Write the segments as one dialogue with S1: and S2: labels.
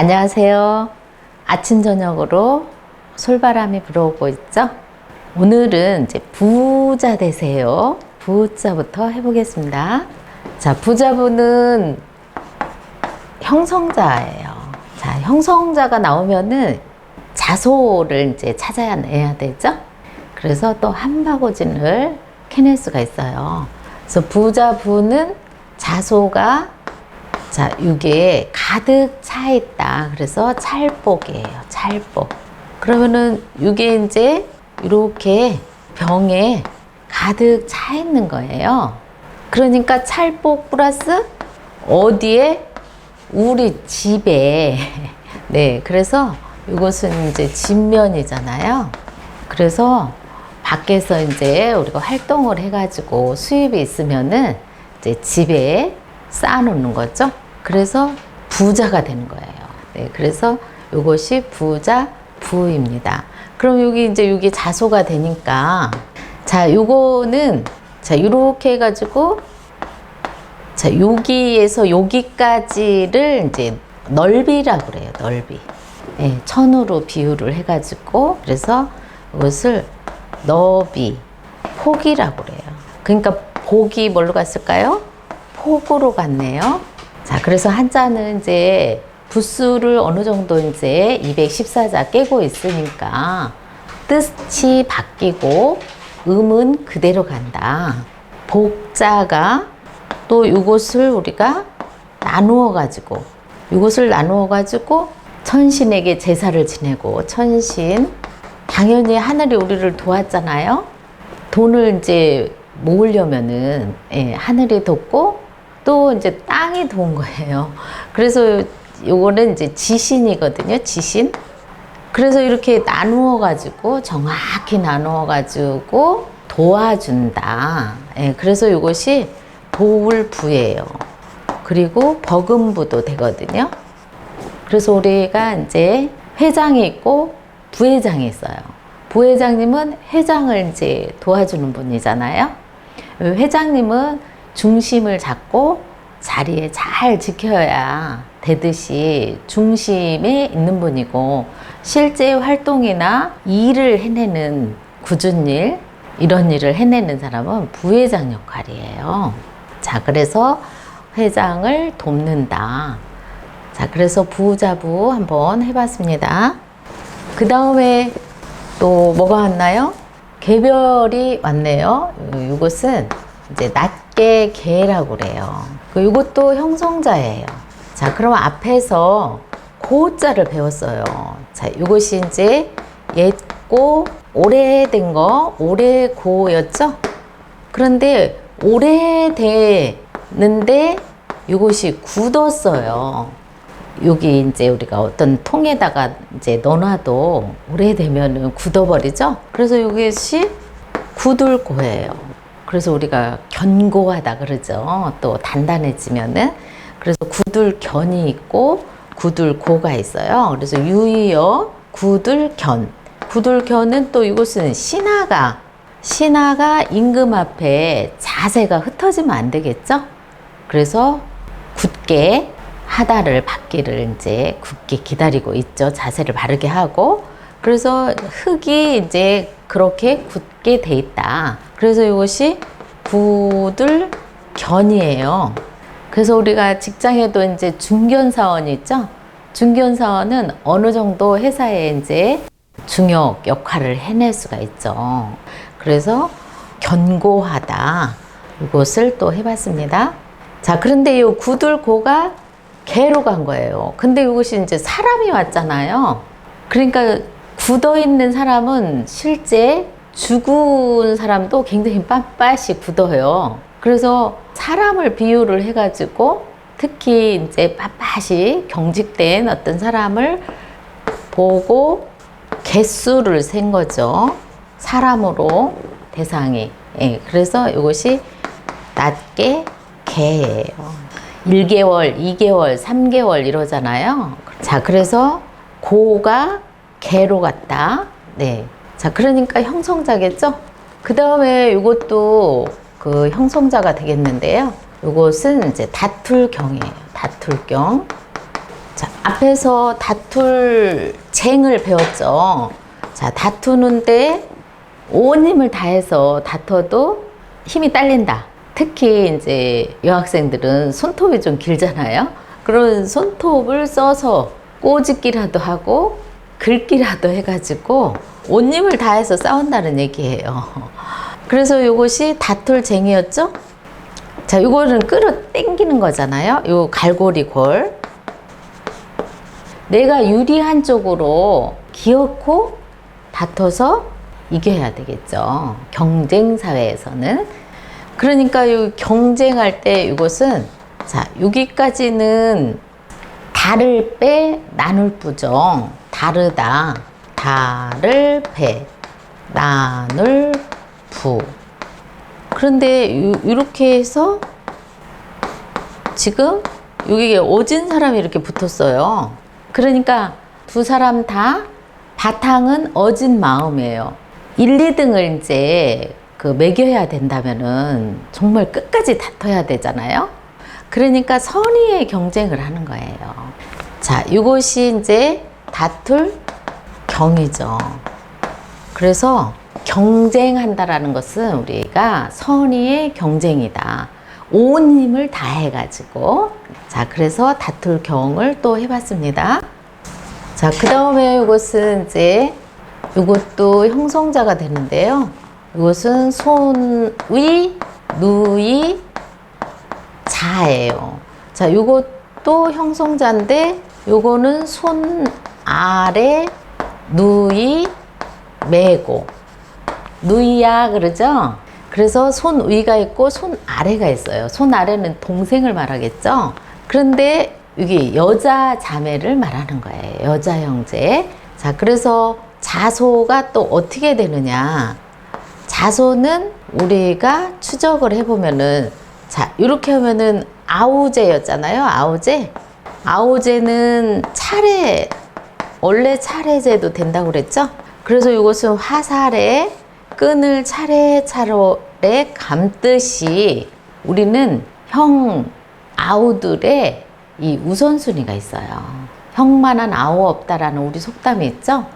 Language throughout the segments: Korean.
S1: 안녕하세요. 아침 저녁으로 솔바람이 불어오고 있죠? 오늘은 이제 부자 되세요. 부자부터 해보겠습니다. 자, 부자분은 형성자예요. 자, 형성자가 나오면은 자소를 이제 찾아내야 되죠? 그래서 또 한 바구진을 캐낼 수가 있어요. 그래서 부자분은 자소가 자, 이게 가득 차 있다. 그래서 찰복이에요. 찰복. 그러면은 이게 이제 이렇게 병에 가득 차 있는 거예요. 그러니까 찰복 플러스 어디에 우리 집에 네, 그래서 이것은 이제 집면이잖아요. 그래서 밖에서 이제 우리가 활동을 해가지고 수입이 있으면은 이제 집에 쌓아놓는 거죠. 그래서 부자가 되는 거예요. 네, 그래서 이것이 부자 부입니다. 그럼 여기 이제 여기 자소가 되니까 자, 요거는 자, 이렇게 해 가지고 자, 여기에서 여기까지를 이제 넓이라고 그래요. 넓이. 예, 천으로 비율을 해 가지고 그래서 이것을 너비, 폭이라고 그래요. 그러니까 복이 뭘로 갔을까요? 폭으로 갔네요. 자, 그래서 한자는 이제 부수를 어느 정도 이제 214자 깨고 있으니까 뜻이 바뀌고 음은 그대로 간다. 복자가 또 이것을 우리가 나누어 가지고 이것을 나누어 가지고 천신에게 제사를 지내고 천신 당연히 하늘이 우리를 도왔잖아요. 돈을 이제 모으려면은 예, 하늘이 돕고 또 이제 땅이 도운 거예요. 그래서 요거는 이제 지신이거든요. 지신. 그래서 이렇게 나누어 가지고 정확히 나누어 가지고 도와준다. 예, 그래서 이것이 도울 부예요. 그리고 버금부도 되거든요. 그래서 우리가 이제 회장이 있고 부회장이 있어요. 부회장님은 회장을 이제 도와주는 분이잖아요. 회장님은 중심을 잡고 자리에 잘 지켜야 되듯이 중심에 있는 분이고 실제 활동이나 일을 해내는 굳은 일 이런 일을 해내는 사람은 부회장 역할이에요. 자, 그래서 회장을 돕는다. 자, 그래서 부자부 한번 해봤습니다. 그 다음에 또 뭐가 왔나요? 개별이 왔네요. 요- 요것은 이제 낮 게 개라고 그래요. 그 요것도 형성자예요. 자, 그럼 앞에서 고자를 배웠어요. 자, 요것이 이제 옛고 오래된 거 오래고였죠? 그런데 오래됐는데 이것이 굳었어요. 여기 이제 우리가 어떤 통에다가 이제 넣어놔도 오래되면은 굳어버리죠. 그래서 이것이 굳을 고예요. 그래서 우리가 견고하다 그러죠. 또 단단해지면은 그래서 굳을견이 있고 굳을고가 있어요. 그래서 유의어 굳을견. 굳을견은 또 이것은 신하가 신하가 임금 앞에 자세가 흩어지면 안 되겠죠. 그래서 굳게 하다를 받기를 이제 굳게 기다리고 있죠. 자세를 바르게 하고. 그래서 흙이 이제 그렇게 굳게 돼 있다. 그래서 이것이 굳을 견이에요. 그래서 우리가 직장에도 이제 중견 사원이 있죠. 중견 사원은 어느 정도 회사에 이제 중역 역할을 해낼 수가 있죠. 그래서 견고하다. 이것을 또 해봤습니다. 자, 그런데 이 구들고가 개로 간 거예요. 근데 이것이 이제 사람이 왔잖아요. 그러니까 굳어 있는 사람은 실제 죽은 사람도 굉장히 빳빳이 굳어요. 그래서 사람을 비유를 해가지고 특히 이제 빳빳이 경직된 어떤 사람을 보고 개수를 센 거죠. 사람으로 대상이. 예, 그래서 이것이 낮게 개예요. 1개월, 2개월, 3개월 이러잖아요. 자, 그래서 고가 개로 갔다. 네. 자, 그러니까 형성자겠죠? 그 다음에 이것도 그 형성자가 되겠는데요. 이것은 이제 다툴경이에요. 다툴경. 자, 앞에서 다툴 쟁을 배웠죠. 자, 다투는데 온 힘을 다해서 다퉈도 힘이 딸린다. 특히 이제 여학생들은 손톱이 좀 길잖아요. 그런 손톱을 써서 꼬집기라도 하고 긁기라도 해가지고 온 힘을 다해서 싸운다는 얘기예요. 그래서 이것이 다툴 쟁이였죠. 자, 이거는 끌어 당기는 거잖아요. 요 갈고리 골. 내가 유리한 쪽으로 기어코 다퉈서 이겨야 되겠죠. 경쟁 사회에서는. 그러니까 이 경쟁할 때 이것은 자, 여기까지는 달을 빼 나눌 부정. 다르다. 달을 빼 나눌 부. 그런데 요- 이렇게 해서 지금 여기에 오진 사람이 이렇게 붙었어요. 그러니까 두 사람 다 바탕은 어진 마음이에요. 1, 2등을 이제 그 매겨야 된다면은 정말 끝까지 다퉈야 되잖아요. 그러니까 선의의 경쟁을 하는 거예요. 자, 이것이 이제 다툴 경이죠. 그래서 경쟁한다라는 것은 우리가 선의의 경쟁이다. 온 힘을 다해가지고. 자, 그래서 다툴 경을 또 해봤습니다. 자, 그 다음에 이것은 이제 이것도 형성자가 되는데요. 이것은 손위, 누이, 자예요. 자, 이것도 형성자인데 요거는 손 아래 누이 매고 누이야 그러죠? 그래서 손 위가 있고 손 아래가 있어요. 손 아래는 동생을 말하겠죠? 그런데 이게 여자 자매를 말하는 거예요. 여자 형제. 자, 그래서 자소가 또 어떻게 되느냐? 자소는 우리가 추적을 해보면은 자 이렇게 하면은 아우제였잖아요 아우제. 아우제는 차례 원래 차례제도 된다고 그랬죠? 그래서 이것은 화살에 끈을 차례차례 감듯이 우리는 형 아우들의 이 우선순위가 있어요. 형만한 아우 없다라는 우리 속담이 있죠?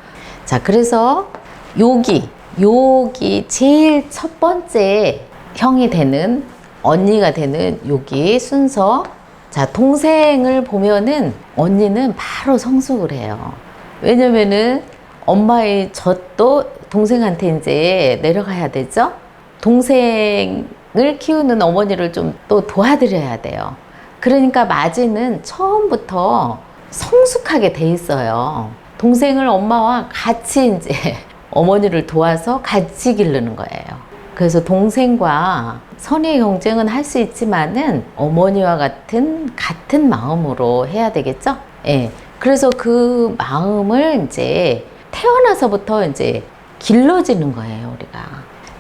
S1: 자 그래서 여기 여기 제일 첫 번째 형이 되는 언니가 되는 여기 순서. 자 동생을 보면은 언니는 바로 성숙을 해요. 왜냐면은 엄마의 젖도 동생한테 이제 내려가야 되죠? 동생을 키우는 어머니를 좀 또 도와드려야 돼요. 그러니까 마지는 처음부터 성숙하게 돼 있어요. 동생을 엄마와 같이 이제 어머니를 도와서 같이 기르는 거예요. 그래서 동생과 선의 경쟁은 할 수 있지만은 어머니와 같은 같은 마음으로 해야 되겠죠? 예. 그래서 그 마음을 이제 태어나서부터 이제 길러지는 거예요, 우리가.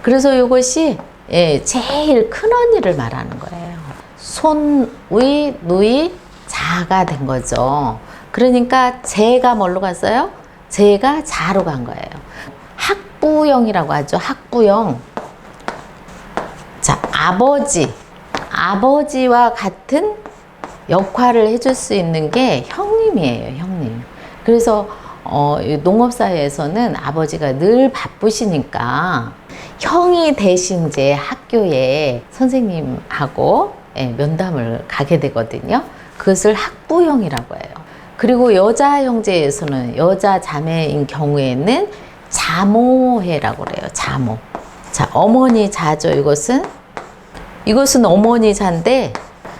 S1: 그래서 이것이 예, 제일 큰 언니를 말하는 거예요. 손위, 누이, 자가 된 거죠. 그러니까 제가 뭘로 갔어요? 제가 자로 간 거예요. 학부형이라고 하죠. 학부형. 자, 아버지. 아버지와 같은 역할을 해줄 수 있는 게 형님이에요, 형님. 그래서 어, 이 농업사회에서는 아버지가 늘 바쁘시니까 형이 대신 이제 학교에 선생님하고 예, 면담을 가게 되거든요. 그것을 학부형이라고 해요. 그리고 여자 형제에서는 여자 자매인 경우에는 자모해라고 그래요. 자모. 자, 어머니 자죠. 이것은 이것은 어머니 자인데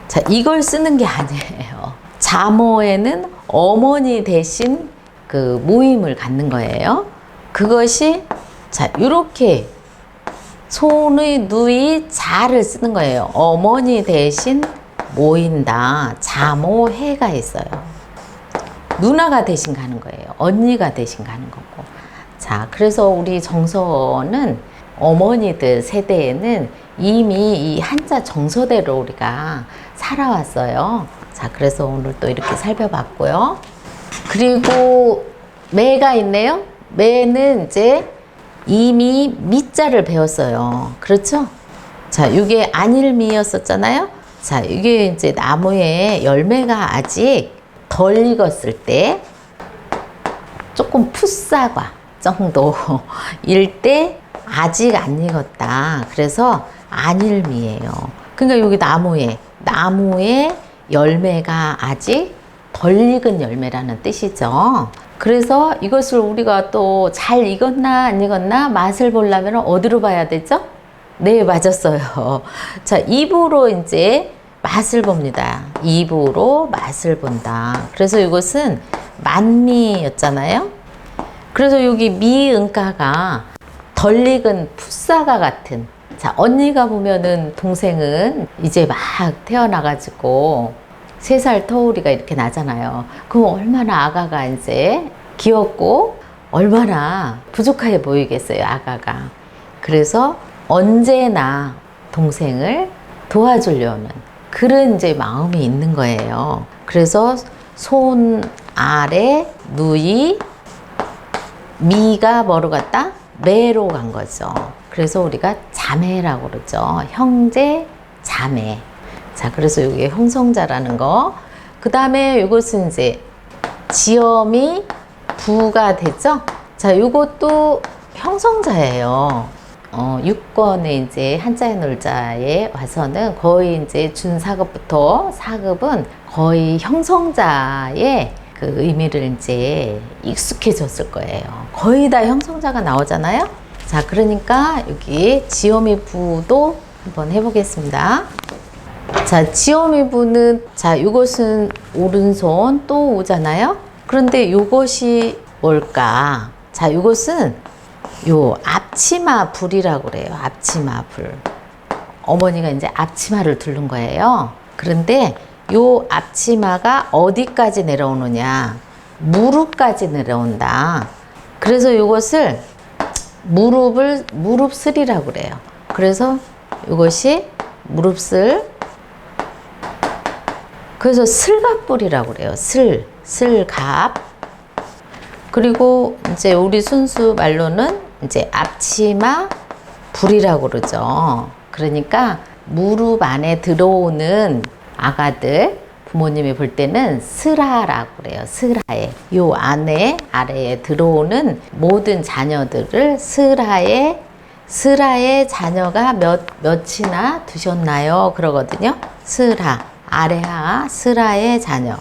S1: 자, 이걸 쓰는 게 아니에요. 자모에는 어머니 대신 그 모임을 갖는 거예요. 그것이 자, 이렇게 손의 누이 자를 쓰는 거예요. 어머니 대신 모인다. 자모해가 있어요. 누나가 대신 가는 거예요. 언니가 대신 가는 거고. 자, 그래서 우리 정서는 어머니들 세대에는 이미 이 한자 정서대로 우리가 살아왔어요. 자, 그래서 오늘 또 이렇게 살펴봤고요. 그리고 매가 있네요. 매는 이제 이미 미자를 배웠어요. 그렇죠? 자, 이게 안일미였었잖아요. 자, 이게 이제 나무에 열매가 아직 덜 익었을 때 조금 풋사과 정도일 때 아직 안 익었다. 그래서 안일미예요. 그러니까 여기 나무에 나무에 열매가 아직 덜 익은 열매라는 뜻이죠. 그래서 이것을 우리가 또 잘 익었나 안 익었나 맛을 보려면 어디로 봐야 되죠? 네, 맞았어요. 자, 입으로 이제 맛을 봅니다. 입으로 맛을 본다. 그래서 이것은 만미였잖아요. 그래서 여기 미은가가 덜 익은 풋사과 같은. 자 언니가 보면은 동생은 이제 막 태어나가지고 세 살 터울이가 이렇게 나잖아요. 그럼 얼마나 아가가 이제 귀엽고 얼마나 부족해 보이겠어요 아가가. 그래서 언제나 동생을 도와주려는 그런 이제 마음이 있는 거예요. 그래서 손 아래 누이 미가 뭐로 갔다? 매로 간 거죠. 그래서 우리가 자매라고 그러죠. 형제, 자매. 자, 그래서 이게 형성자라는 거. 그 다음에 이것은 이제 지엄이 부가 되죠. 자, 이것도 형성자예요. 어, 6권의 이제 한자의 놀자에 와서는 거의 이제 준사급부터 사급은 거의 형성자의 그 의미를 이제 익숙해졌을 거예요. 거의 다 형성자가 나오잖아요. 자, 그러니까 여기 지오미 부도 한번 해보겠습니다. 자, 지오미 부는 자, 이것은 오른손 또 오잖아요. 그런데 이것이 뭘까? 자, 이것은 요 앞치마 불이라고 그래요. 앞치마 불. 어머니가 이제 앞치마를 두른 거예요. 그런데 요 앞치마가 어디까지 내려오느냐? 무릎까지 내려온다. 그래서 이것을 무릎을 무릎슬이라고 그래요. 그래서 이것이 무릎슬 그래서 슬갑불이라고 그래요. 슬, 슬갑. 그리고 이제 우리 순수 말로는 이제 앞치마 불이라고 그러죠. 그러니까 무릎 안에 들어오는 아가들 부모님이 볼 때는 스라라고 그래요. 스라에 요 안에 아래에 들어오는 모든 자녀들을 스라에 스라의 자녀가 몇 몇이나 두셨나요? 그러거든요. 스라 아래하 스라의 자녀.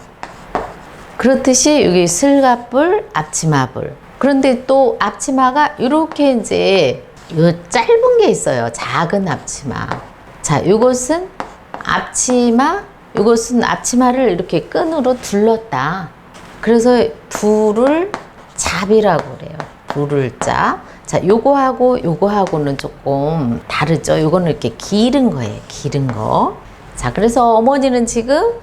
S1: 그렇듯이 여기 슬갑불, 앞치마불. 그런데 또 앞치마가 이렇게 이제 요 짧은 게 있어요. 작은 앞치마. 자, 이것은 앞치마, 이것은 앞치마를 이렇게 끈으로 둘렀다. 그래서 불을 잡이라고 그래요. 불을 짭. 자, 요거하고 요거하고는 조금 다르죠. 요거는 이렇게 기른 거예요. 기른 거. 자, 그래서 어머니는 지금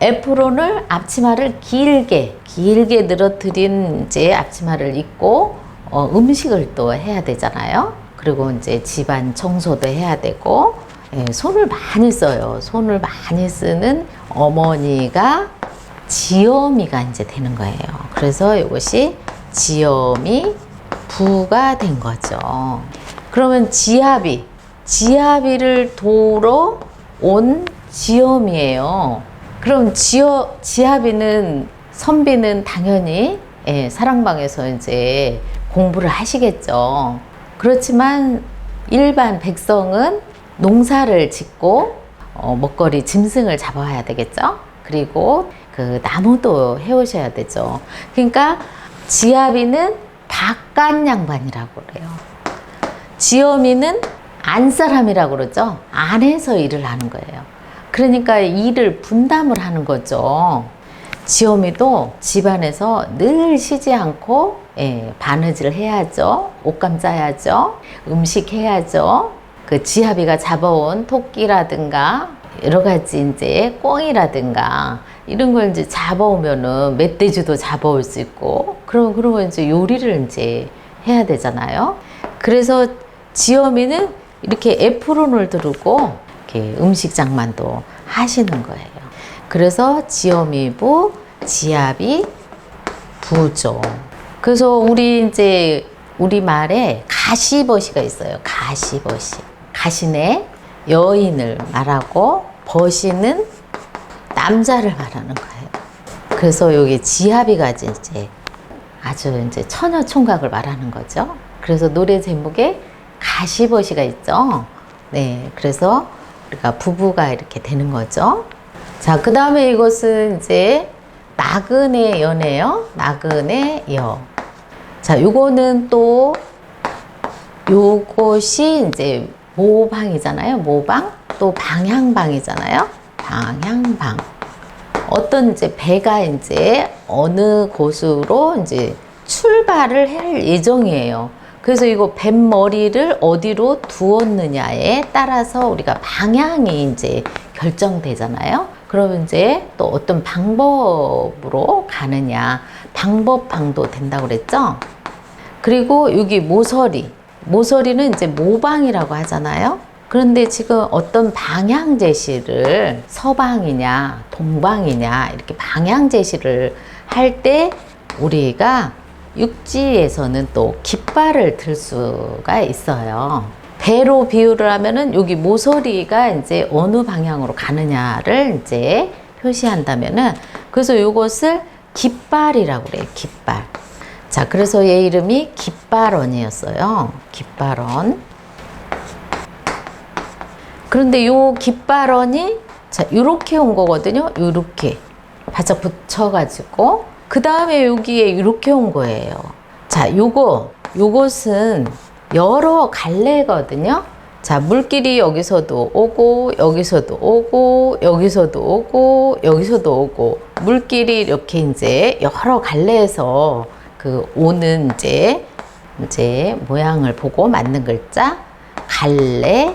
S1: 에프론을 앞치마를 길게 길게 늘어뜨린 이제 앞치마를 입고 어, 음식을 또 해야 되잖아요. 그리고 이제 집안 청소도 해야 되고 예, 손을 많이 써요. 손을 많이 쓰는 어머니가 지엄이가 이제 되는 거예요. 그래서 이것이 지엄이 부가 된 거죠. 그러면 지합이 지합이를 도로 온 지엄이에요. 그럼 지어, 지합이는 선비는 당연히 예, 사랑방에서 이제 공부를 하시겠죠. 그렇지만 일반 백성은 농사를 짓고 어, 먹거리 짐승을 잡아야 되겠죠. 그리고 그 나무도 해오셔야 되죠. 그러니까 지합이는 바깥 양반이라고 그래요. 지엄이는 안사람이라고 그러죠. 안에서 일을 하는 거예요. 그러니까 일을 분담을 하는 거죠. 지엄이도 집안에서 늘 쉬지 않고 예, 바느질 해야죠. 옷감 짜야죠. 음식 해야죠. 그 지합이가 잡아온 토끼라든가 여러 가지 이제 꿩이라든가 이런 걸 이제 잡아오면은 멧돼지도 잡아올 수 있고 그럼 그러면 이제 요리를 이제 해야 되잖아요. 그래서 지엄이는 이렇게 에프론을 두르고 이렇게 음식 장만도 하시는 거예요. 그래서 지엄이부, 지압이 부죠. 그래서 우리 이제 우리 말에 가시버시가 있어요. 가시버시. 가시네 여인을 말하고 버시는 남자를 말하는 거예요. 그래서 여기 지합이가 이제 아주 이제 처녀 총각을 말하는 거죠. 그래서 노래 제목에 가시버시가 있죠. 네, 그래서 우리가 부부가 이렇게 되는 거죠. 자, 그 다음에 이것은 이제 나그네 여네요. 나그네 여. 자, 요거는 또 요것이 이제 모방이잖아요. 모방 또 방향방이잖아요. 방향방. 어떤 이제 배가 이제 어느 곳으로 이제 출발을 할 예정이에요. 그래서 이거 뱃머리를 어디로 두었느냐에 따라서 우리가 방향이 이제 결정되잖아요. 그러면 이제 또 어떤 방법으로 가느냐, 방법방도 된다고 그랬죠? 그리고 여기 모서리. 모서리는 이제 모방이라고 하잖아요. 그런데 지금 어떤 방향 제시를 서방이냐, 동방이냐, 이렇게 방향 제시를 할 때 우리가 육지에서는 또 깃발을 들 수가 있어요. 배로 비유를 하면은 여기 모서리가 이제 어느 방향으로 가느냐를 이제 표시한다면은 그래서 이것을 깃발이라고 그래요. 깃발. 자, 그래서 얘 이름이 깃발원이었어요. 깃발원. 그런데 요 깃발원이 자, 요렇게 온 거거든요. 요렇게. 바짝 붙여가지고. 그 다음에 여기에 이렇게 온 거예요. 자, 요거, 요것은 여러 갈래거든요. 자, 물길이 여기서도 오고, 여기서도 오고, 여기서도 오고, 여기서도 오고, 물길이 이렇게 이제 여러 갈래에서 그 오는 이제, 이제 모양을 보고 만든 글자, 갈래,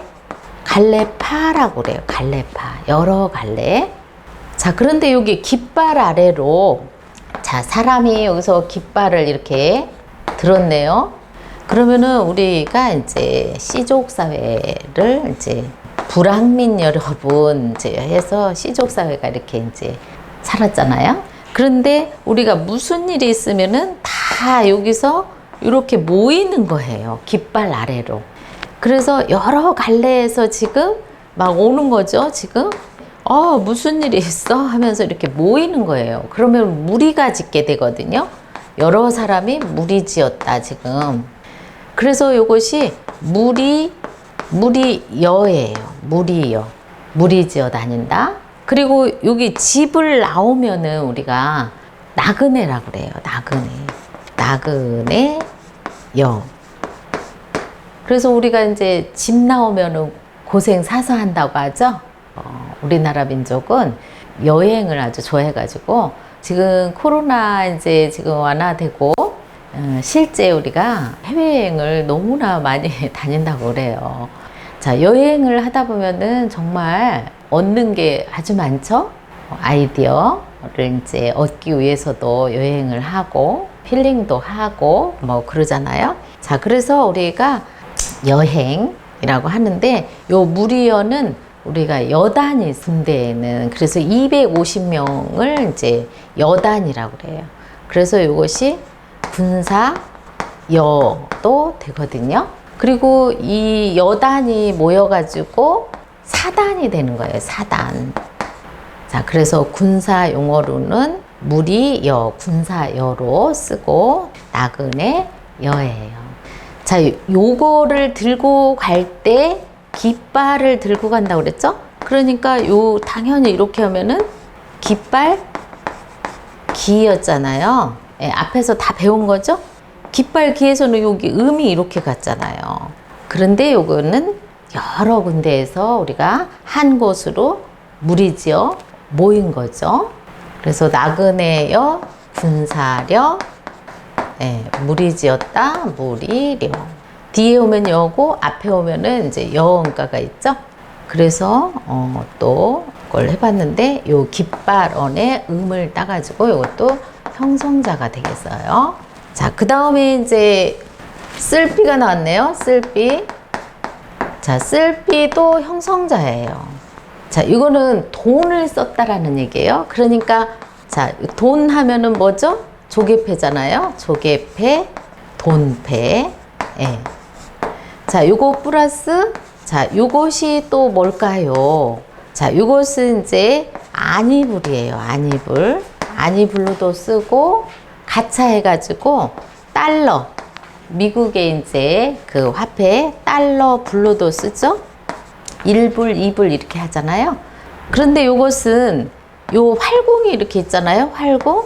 S1: 갈래파라고 그래요. 갈래파. 여러 갈래. 자, 그런데 여기 깃발 아래로 자, 사람이 여기서 깃발을 이렇게 들었네요. 그러면은 우리가 이제 씨족 사회를 이제 불황민 여러분 이제 해서 씨족 사회가 이렇게 이제 살았잖아요. 그런데 우리가 무슨 일이 있으면은 다 여기서 이렇게 모이는 거예요. 깃발 아래로. 그래서 여러 갈래에서 지금 막 오는 거죠. 지금 어, 무슨 일이 있어? 하면서 이렇게 모이는 거예요. 그러면 무리가 짓게 되거든요. 여러 사람이 무리 지었다, 지금. 그래서 이것이 무리, 무리여예요. 무리여. 무리 지어 다닌다. 그리고 여기 집을 나오면은 우리가 나그네라 그래요. 나그네. 나그네 여. 그래서 우리가 이제 집 나오면은 고생 사서 한다고 하죠. 어, 우리나라 민족은 여행을 아주 좋아해가지고 지금 코로나 이제 지금 완화되고 어, 실제 우리가 해외여행을 너무나 많이 다닌다고 그래요. 자, 여행을 하다 보면은 정말 얻는 게 아주 많죠? 어, 아이디어를 이제 얻기 위해서도 여행을 하고 힐링도 하고 뭐 그러잖아요. 자, 그래서 우리가 여행이라고 하는데 요 무리여는 우리가 여단이 군대에는 그래서 250명을 이제 여단이라고 그래요. 그래서 이것이 군사 여도 되거든요. 그리고 이 여단이 모여가지고 사단이 되는 거예요. 사단. 자, 그래서 군사 용어로는 무리여, 군사 여로 쓰고 나그네 여예요. 자, 요거를 들고 갈 때 깃발을 들고 간다고 그랬죠? 그러니까 요 당연히 이렇게 하면은 깃발 기였잖아요. 예, 앞에서 다 배운 거죠? 깃발 기에서는 여기 음이 이렇게 갔잖아요. 그런데 요거는 여러 군데에서 우리가 한 곳으로 무리지어 모인 거죠. 그래서 나그네여 군사려 예, 무리지었다 무리려 뒤에 오면 여고 앞에 오면은 이제 여음가가 있죠. 그래서 어, 또 그걸 해봤는데 요 깃발언의 음을 따가지고 이것도 형성자가 되겠어요. 자, 그 다음에 이제 쓸비가 나왔네요. 쓸비. 자, 쓸비도 형성자예요. 자, 이거는 돈을 썼다라는 얘기예요. 그러니까 자, 돈 하면은 뭐죠? 조개패잖아요. 조개패, 돈패. 예. 자, 요거 플러스 자, 요것이 또 뭘까요? 자, 요것은 이제 안이불이에요. 안이불. 아니 블루도 쓰고 가차 해 가지고 달러 미국의 이제 그 화폐 달러 블루도 쓰죠. 1불, 2불 이렇게 하잖아요. 그런데 요것은 요 활공이 이렇게 있잖아요. 활공.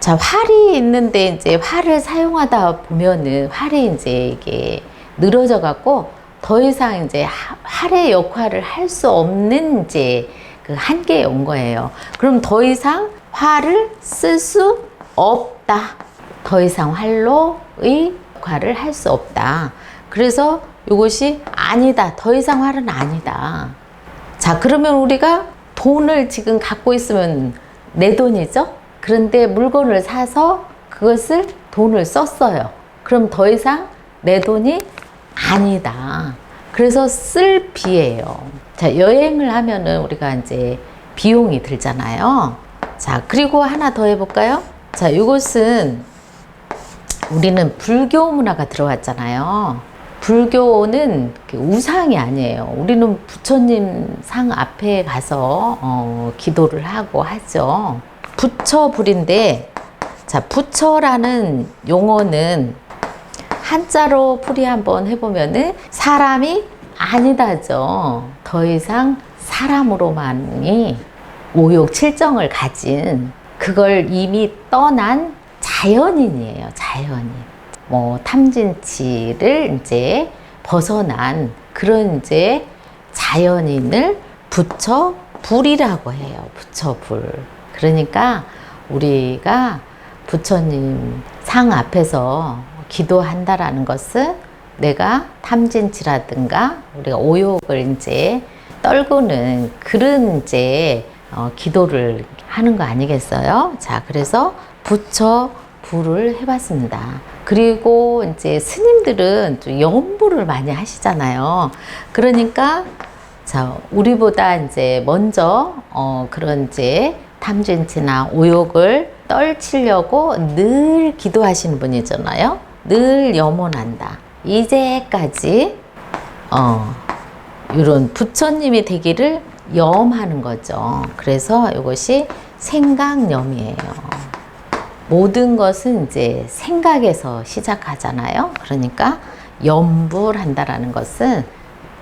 S1: 자, 활이 있는데 이제 활을 사용하다 보면은 활이 이제 이게 늘어져 갖고 더 이상 이제 하- 활의 역할을 할 수 없는 이제 그 한계에 온 거예요. 그럼 더 이상 활을 쓸 수 없다. 더 이상 활로 의 역할을 할수 없다. 그래서 이것이 아니다. 더 이상 활은 아니다. 자, 그러면 우리가 돈을 지금 갖고 있으면 내 돈이죠? 그런데 물건을 사서 그것을 돈을 썼어요. 그럼 더 이상 내 돈이 아니다. 그래서 쓸 비예요. 자, 여행을 하면은 우리가 이제 비용이 들잖아요. 자, 그리고 하나 더 해볼까요? 자, 이것은 우리는 불교 문화가 들어왔잖아요. 불교는 그 우상이 아니에요. 우리는 부처님 상 앞에 가서 어, 기도를 하고 하죠. 부처 불인데, 자, 부처라는 용어는 한자로 풀이 한번 해보면은 사람이 아니다죠. 더 이상 사람으로만이 오욕 칠정을 가진 그걸 이미 떠난 자연인이에요. 자연인. 뭐 탐진치를 이제 벗어난 그런 이제 자연인을 부처 불이라고 해요. 부처 불. 그러니까 우리가 부처님 상 앞에서 기도한다라는 것은 내가 탐진치라든가 우리가 오욕을 이제 떨구는 그런 이제 어, 기도를 하는 거 아니겠어요? 자, 그래서 부처 부를 해봤습니다. 그리고 이제 스님들은 좀 연부를 많이 하시잖아요. 그러니까 자, 우리보다 이제 먼저 어, 그런 이제 탐진치나 오욕을 떨치려고 늘 기도하시는 분이잖아요. 늘 염원한다. 이제까지 어, 이런 부처님이 되기를 염하는 거죠. 그래서 이것이 생각염이에요. 모든 것은 이제 생각에서 시작하잖아요. 그러니까 염불한다라는 것은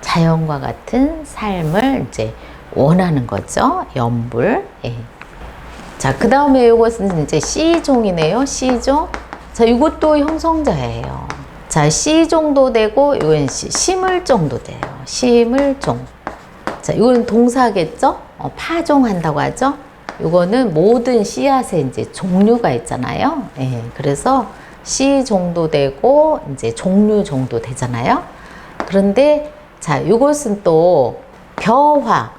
S1: 자연과 같은 삶을 이제 원하는 거죠. 염불. 예. 자, 그 다음에 이것은 이제 C종이네요. C종. 자, 이것도 형성자예요. 자, C종도 되고, 이건 시- 심을종도 돼요. 심을종. 자, 이건 동사겠죠? 어, 파종한다고 하죠? 이거는 모든 씨앗에 이제 종류가 있잖아요. 예, 그래서 씨 정도 되고, 이제 종류 정도 되잖아요. 그런데, 자, 이것은 또 벼화.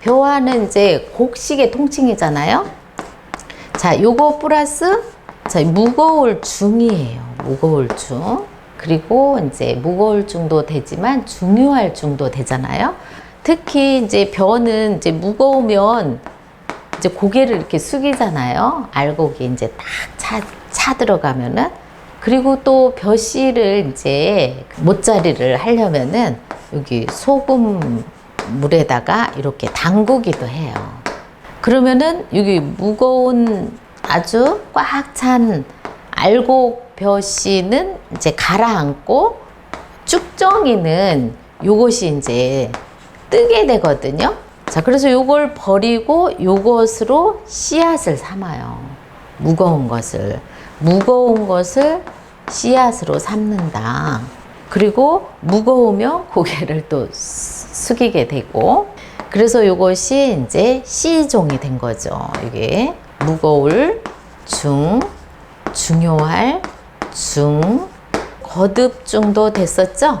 S1: 벼화는 이제 곡식의 통칭이잖아요. 자, 요거 플러스 자, 무거울 중이에요. 무거울 중. 그리고 이제 무거울 중도 되지만 중요할 중도 되잖아요. 특히 이제 벼는 이제 무거우면 이제 고개를 이렇게 숙이잖아요. 알곡이 이제 딱 차, 차 들어가면은. 그리고 또 벼씨를 이제 못자리를 하려면은 여기 소금 물에다가 이렇게 담그기도 해요. 그러면은 여기 무거운 아주 꽉 찬 알곡 벼씨는 이제 가라앉고 쭉정이는 요것이 이제 뜨게 되거든요. 자, 그래서 요걸 버리고 요것으로 씨앗을 삼아요. 무거운 것을. 무거운 것을 씨앗으로 삼는다. 그리고 무거우면 고개를 또 숙이게 되고 그래서 이것이 이제 C종이 된 거죠. 이게 무거울, 중, 중요할, 중, 거듭 중도 됐었죠.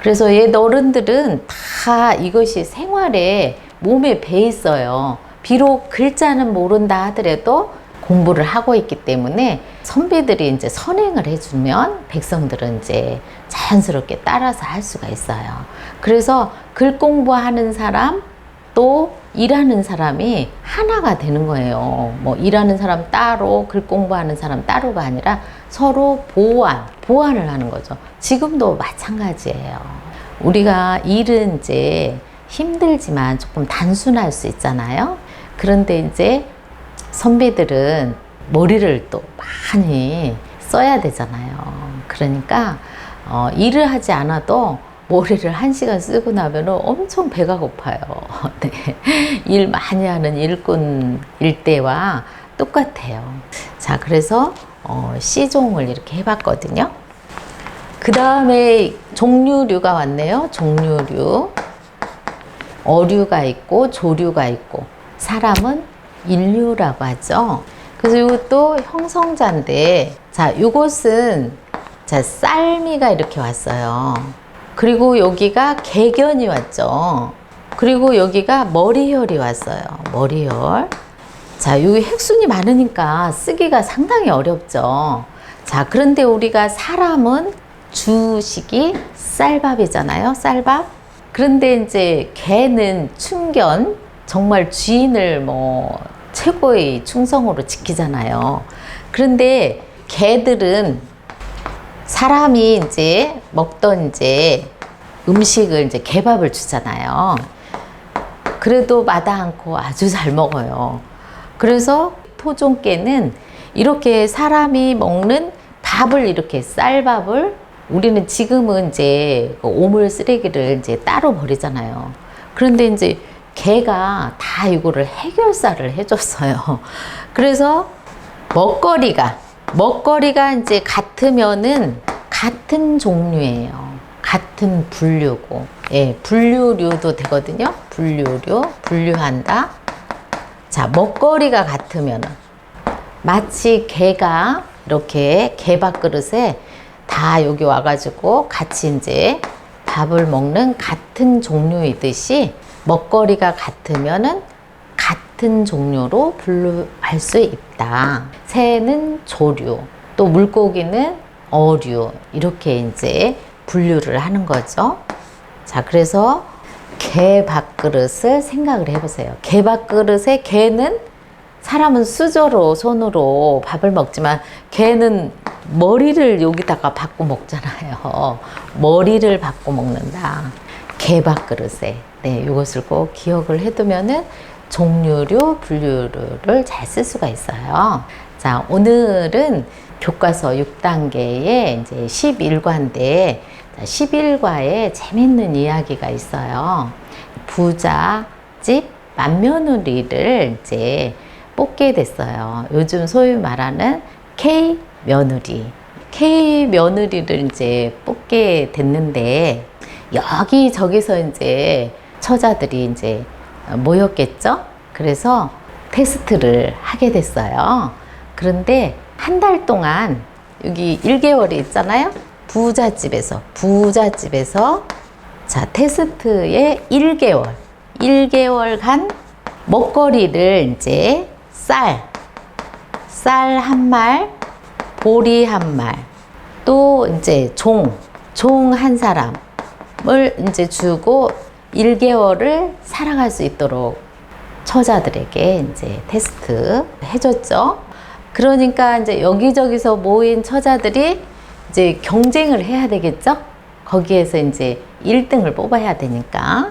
S1: 그래서 옛 어른들은 다 이것이 생활에 몸에 배 있어요. 비록 글자는 모른다 하더라도 공부를 하고 있기 때문에 선비들이 이제 선행을 해주면 백성들은 이제 자연스럽게 따라서 할 수가 있어요. 그래서 글 공부하는 사람 또 일하는 사람이 하나가 되는 거예요. 뭐 일하는 사람 따로 글 공부하는 사람 따로가 아니라 서로 보완, 보완을 하는 거죠. 지금도 마찬가지예요. 우리가 일은 이제 힘들지만 조금 단순할 수 있잖아요. 그런데 이제 선비들은 머리를 또 많이 써야 되잖아요. 그러니까 어, 일을 하지 않아도 머리를 한 시간 쓰고 나면 엄청 배가 고파요. 네. 일 많이 하는 일꾼 일대와 똑같아요. 자, 그래서 어, C종을 이렇게 해봤거든요. 그 다음에 종류류가 왔네요. 종류류. 어류가 있고 조류가 있고 사람은 인류라고 하죠. 그래서 이것도 형성자인데 자, 이것은 자, 쌀미가 이렇게 왔어요. 그리고 여기가 개견이 왔죠. 그리고 여기가 머리혈이 왔어요. 머리혈. 자, 여기 핵순이 많으니까 쓰기가 상당히 어렵죠. 자, 그런데 우리가 사람은 주식이 쌀밥이잖아요. 쌀밥. 그런데 이제 개는 충견, 정말 주인을 뭐 최고의 충성으로 지키잖아요. 그런데 개들은 사람이 이제 먹던 이제 음식을 이제 개밥을 주잖아요. 그래도 마다 않고 아주 잘 먹어요. 그래서 토종개는 이렇게 사람이 먹는 밥을 이렇게 쌀밥을 우리는 지금은 이제 그 오물 쓰레기를 이제 따로 버리잖아요. 그런데 이제 개가 다 이거를 해결사를 해줬어요. 그래서 먹거리가 먹거리가 이제 같으면은 같은 종류예요. 같은 분류고, 예, 분류류도 되거든요. 분류류, 분류한다. 자, 먹거리가 같으면은 마치 개가 이렇게 개밥 그릇에 다 여기 와가지고 같이 이제 밥을 먹는 같은 종류이듯이 먹거리가 같으면은 같은 종류로 분류할 수 있다. 새는 조류, 또 물고기는 어류, 이렇게 이제 분류를 하는 거죠. 자, 그래서 개 밥그릇을 생각을 해보세요. 개 밥그릇에 개는 사람은 수저로 손으로 밥을 먹지만 개는 머리를 여기다가 받고 먹잖아요. 머리를 받고 먹는다. 개밥 그릇에. 네, 이것을 꼭 기억을 해두면은 종류류, 분류를 잘 쓸 수가 있어요. 자, 오늘은 교과서 6단계의 이제 11과인데 11과에 재밌는 이야기가 있어요. 부자 집 맏며느리를 이제 뽑게 됐어요. 요즘 소위 말하는 K 며느리. K 며느리를 이제 뽑게 됐는데 여기 저기서 이제 처자들이 이제 모였겠죠? 그래서 테스트를 하게 됐어요. 그런데 한 달 동안 여기 1개월이 있잖아요. 부잣집에서 부잣집에서 자 테스트에 1개월 1개월간 먹거리를 이제 쌀, 쌀 한 말, 보리 한 말, 또 이제 종, 종 한 사람을 이제 주고 1개월을 살아갈 수 있도록 처자들에게 이제 테스트 해줬죠. 그러니까 이제 여기저기서 모인 처자들이 이제 경쟁을 해야 되겠죠? 거기에서 이제 1등을 뽑아야 되니까.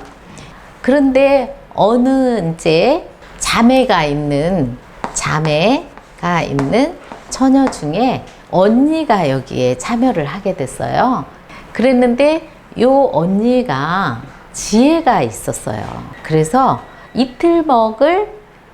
S1: 그런데 어느 이제 자매가 있는 자매가 있는 처녀 중에 언니가 여기에 참여를 하게 됐어요. 그랬는데 요 언니가 지혜가 있었어요. 그래서 이틀 먹을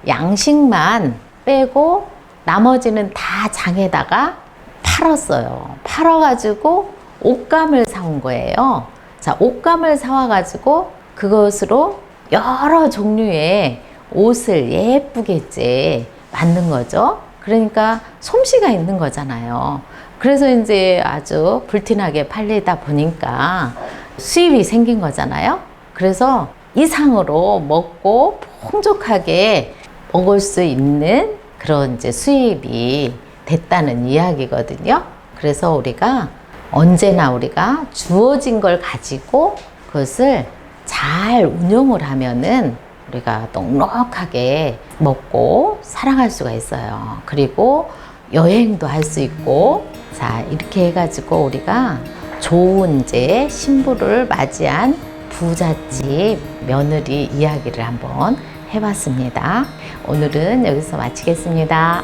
S1: 양식만 빼고 나머지는 다 장에다가 팔았어요. 팔아가지고 옷감을 사온 거예요. 자, 옷감을 사와가지고 그것으로 여러 종류의 옷을 예쁘게 만든 거죠. 그러니까 솜씨가 있는 거잖아요. 그래서 이제 아주 불티나게 팔리다 보니까 수입이 생긴 거잖아요. 그래서 이상으로 먹고 풍족하게 먹을 수 있는 그런 이제 수입이 됐다는 이야기거든요. 그래서 우리가 언제나 우리가 주어진 걸 가지고 그것을 잘 운용을 하면은 우리가 넉넉하게 먹고 살아갈 수가 있어요. 그리고 여행도 할 수 있고, 자, 이렇게 해가지고 우리가 좋은 이제 신부를 맞이한 부잣집 며느리 이야기를 한번 해봤습니다. 오늘은 여기서 마치겠습니다.